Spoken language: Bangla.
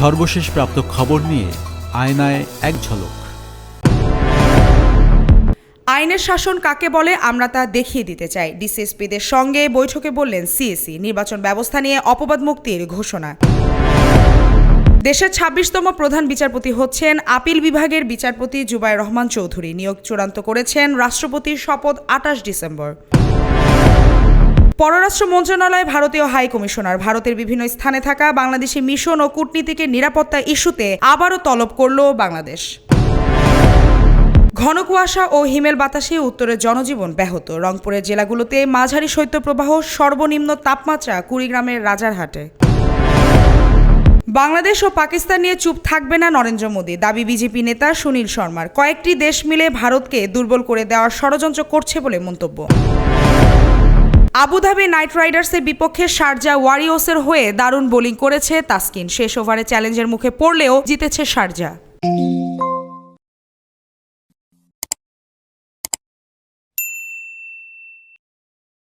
সর্বশেষ প্রাপ্ত খবর নিয়ে আয়নায় এক ঝলক। আইনের শাসন কাকে বলে আমরা তা দেখিয়ে দিতে চাই। ডিসিএসপিদের সঙ্গে বৈঠকে বললেন সিএসি, নির্বাচন ব্যবস্থা নিয়ে অপবাদ মুক্তির ঘোষণা। দেশের ছাব্বিশতম প্রধান বিচারপতি হচ্ছেন আপিল বিভাগের বিচারপতি জুবাই রহমান চৌধুরী। নিয়োগ চূড়ান্ত করেছেন রাষ্ট্রপতির শপথ আঠাশ ডিসেম্বর। পররাষ্ট্র মন্ত্রণালয়, ভারতীয় হাই কমিশনার, ভারতের বিভিন্ন স্থানে থাকা বাংলাদেশি মিশন ও কূটনীতিকের নিরাপত্তা ইস্যুতে আবারও তলব করল বাংলাদেশ। ঘন কুয়াশা ও হিমেল বাতাসে উত্তরের জনজীবন ব্যাহত। রংপুরের জেলাগুলোতে মাঝারি শৈত্যপ্রবাহ, সর্বনিম্ন তাপমাত্রা কুড়িগ্রামের রাজারহাটে। বাংলাদেশ ও পাকিস্তান নিয়ে চুপ থাকবে না নরেন্দ্র মোদী। দাবি বিজেপি নেতা সুনীল শর্মার। কয়েকটি দেশ মিলে ভারতকে দুর্বল করে দেওয়ার ষড়যন্ত্র করছে বলে মন্তব্য। আবুধাবি নাইট রাইডার্সের বিপক্ষে শারজা ওয়ারিওসের হয়ে দারুণ বোলিং করেছে তাসকিন। শেষ ওভারে চ্যালেঞ্জের মুখে পড়লেও জিতেছে শারজা।